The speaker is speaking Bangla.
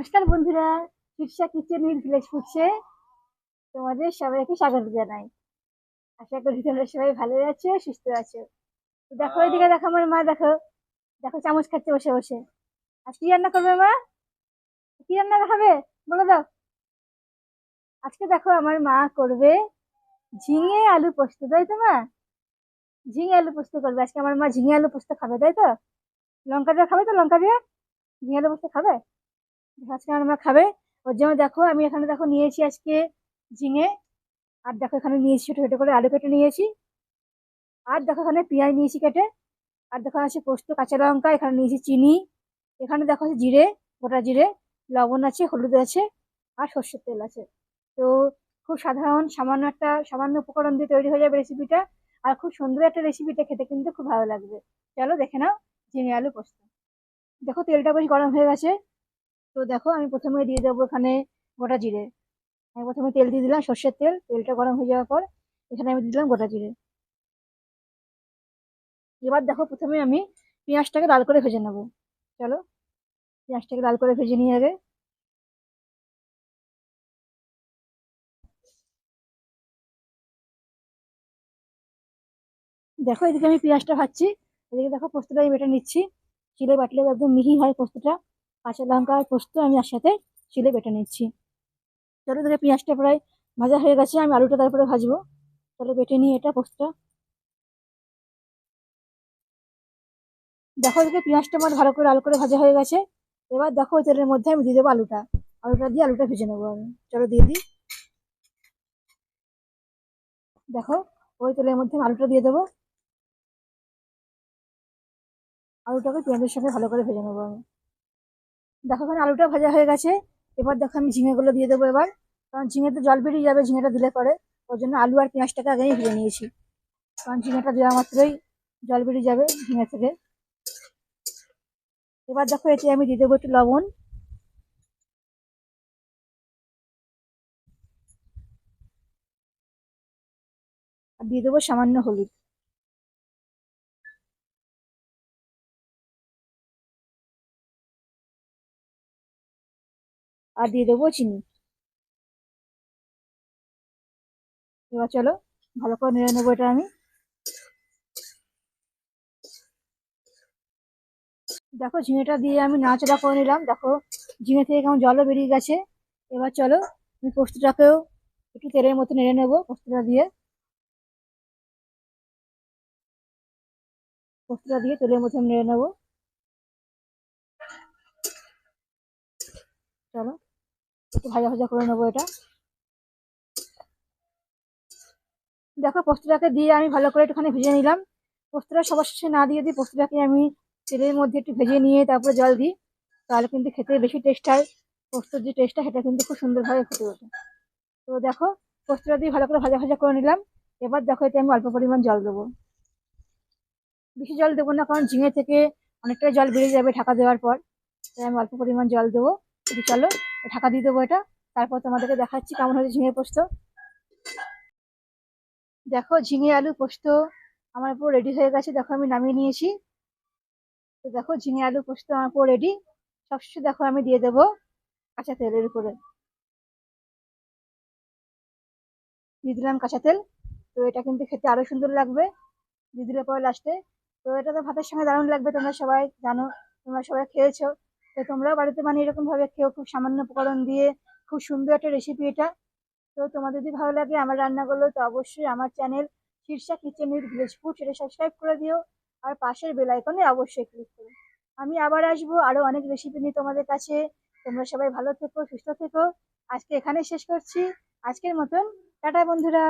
নমস্কার বন্ধুরা শীর্ষা কিচেন উইথ ভিলেজ ফুডসে তোমাদের সবাইকে স্বাগত জানাই। আশা করি তোমরা সবাই ভালো আছো সুস্থ আছো। তো দেখো এদিকে দেখো আমার মা দেখো দেখো চামচ খাচ্ছে বসে বসে। আজ কি রান্না করবে মা? কি রান্না দেখাবে বলে দাও। আজকে দেখো আমার মা করবে ঝিঙে আলু পোস্ত তাই তো মা? ঝিঙে আলু পোস্ত করবে। আজকে আমার মা ঝিঙে আলু পোস্ত খাবে তাই তো? লঙ্কা দিয়ে খাবে তো লঙ্কা দিয়ে? ঝিঙে আলু পোস্ত খাবে? আজকে আমার খাবে। ওর জন্য দেখো, আমি এখানে দেখো নিয়েছি আজকে ঝিঙে, আর দেখো এখানে নিয়েছি ছোটো ছোটো করে আলু কেটে নিয়েছি। আর দেখো এখানে পেঁয়াজ নিয়েছি কেটে, আর দেখো আছে পোস্ত, কাঁচা লঙ্কা, এখানে নিয়েছি চিনি, এখানে দেখো আছে জিরে, গোটা জিরে, লবণ আছে, হলুদ আছে, আর সর্ষের তেল আছে। তো খুব সাধারণ, সামান্য একটা, সামান্য উপকরণ দিয়ে তৈরি হয়ে যাবে রেসিপিটা আর খুব সুন্দর একটা রেসিপিটা খেতে কিন্তু খুব ভালো লাগবে। চলো দেখে নাও, ঝিঙে, আলু, পোস্ত। দেখো তেলটা বেশ গরম হয়ে গেছে। তো দেখো, আমি প্রথমে দিয়ে দেবো এখানে গোটা জিরে। আমি প্রথমে তেল দিয়ে দিলাম সর্ষের তেল, তেলটা গরম হয়ে যাওয়ার পর এখানে আমি দিলাম গোটা জিরে। এবার দেখো প্রথমে আমি পেঁয়াজটাকে লাল করে ভেজে নেব। চলো, পেঁয়াজটাকে লাল করে ভেজে নিয়ে আগে। দেখো, এদিকে আমি পেঁয়াজটা ভাজছি। এদিকে দেখো পোস্তটা বেটে নিচ্ছি। চিলে বাটলে একদম মিহি হয় পোস্তটা। কাঁচা লঙ্কা আর পোস্ত আমি আর সাথে চিলে বেটে নিচ্ছি। চলো দেখে পেঁয়াজটা প্রায় ভাজা হয়ে গেছে, আমি আলুটা তারপরে ভাজবো। চলো বেটে নিই এটা পোস্তটা। দেখো দেখে পেঁয়াজটা আমার ভালো করে আলু করে ভাজা হয়ে গেছে। এবার দেখো ওই তেলের মধ্যে আমি দিয়ে দেবো আলুটা। আলুটা দিয়ে আলুটা ভেজে নেব আমি। চলো দিয়ে দিই। দেখো ওই তেলের মধ্যে আমি আলুটা দিয়ে দেবো। আলুটাকে পেঁয়াজের সঙ্গে ভালো করে ভেজে নেব আমি। দেখো এখানে আলুটা ভাজা হয়ে গেছে। এবার দেখো আমি ঝিঙেগুলো দিয়ে দেবো এবার। কারণ ঝিঙেতে জল বেরিয়ে যাবে, ঝিঙেটা দিলে পরে। ওর জন্য আলু আর পেঁয়াজটাকে আগেই ভেজে নিয়েছি। কারণ ঝিঙেটা দেওয়া মাত্রই জল বেরিয়ে যাবে ঝিঙে থেকে। এবার দেখো এতে আমি দিয়ে দেবো একটু লবণ। আর দিয়ে দেবো সামান্য হলুদ। আর দিয়ে দেবো চিনি। এবার চলো, ভালো করে নেড়ে নেব এটা আমি। দেখো, ঝিঙেটা দিয়ে আমি নাচড়া করে নিলাম। দেখো, ঝিঙে থেকে কেমন জলও বেরিয়ে গেছে। এবার চলো, আমি পোস্তটাকেও একটু তেলের মতো নেড়ে নেব, পোস্তটা দিয়ে। পোস্তটা দিয়ে তেলের মতো আমি নেড়ে নেব। চলো। ভাজা ভাজা করে নেব এটা। দেখো, পোস্তটাকে দিয়ে আমি ভালো করে একটুখানি ভেজে নিলাম। পোস্তটা সবার শেষে না দিয়ে দিই পোস্তটাকে আমি তেলের মধ্যে একটু ভেজে নিয়ে তারপরে জল দিই, তাহলে কিন্তু খেতে বেশি টেস্ট হয়। পোস্তর যে টেস্টটা সেটা কিন্তু খুব সুন্দরভাবে ফুটে ওঠে। তো দেখো, পোস্তটা দিয়ে ভালো করে ভাজা ভাজা করে নিলাম। এবার দেখো, এতে আমি অল্প পরিমাণ জল দেবো। বেশি জল দেবো না, কারণ ঝিঙে থেকে অনেকটাই জল বেরিয়ে যাবে ঢাকা দেওয়ার পর। তাই আমি অল্প পরিমাণ জল দেবো। চলো ঢাকা দিয়ে দেবো এটা। তারপর তোমাদেরকে দেখাচ্ছি কেমন হয়েছে ঝিঙে পোস্ত। দেখো, ঝিঙে আলু পোস্ত আমার পুরো রেডি হয়ে গেছে। দেখো, আমি নামিয়ে নিয়েছি। তো দেখো, ঝিঙে আলু পোস্ত আমার পুরো রেডি সবশেষে দেখো, আমি দিয়ে দেবো কাঁচা তেলের উপরে। দিয়ে দিলাম কাঁচা তেল। তো এটা কিন্তু খেতে আরও সুন্দর লাগবে। দিয়ে দিলে পরে লাস্টে তো এটা তো ভাতের সঙ্গে দারুণ লাগবে, তোমরা সবাই জানো, তোমরা সবাই খেয়েছো। তো তোমরাও বাড়িতে মানে এরকম ভাবে খেও, খুব সামান্য উপকরণ দিয়ে, খুব সুন্দর একটা রেসিপি এটা। তো তোমাদের যদি ভালো লাগে আমার রান্নাগুলো, তো অবশ্যই আমার channel Shirsha kitchen with village food সেটা সাবস্ক্রাইব করে দিও। আর পাশের বেল আইকনে অবশ্যই ক্লিক করো। আমি আবার আসব আরও অনেক রেসিপি নিয়ে তোমাদের কাছে। তোমরা সবাই ভালো থেকো, সুস্থ থেকো। আজকে এখানে শেষ করছি। আজকের মতন, টাটা বন্ধুরা।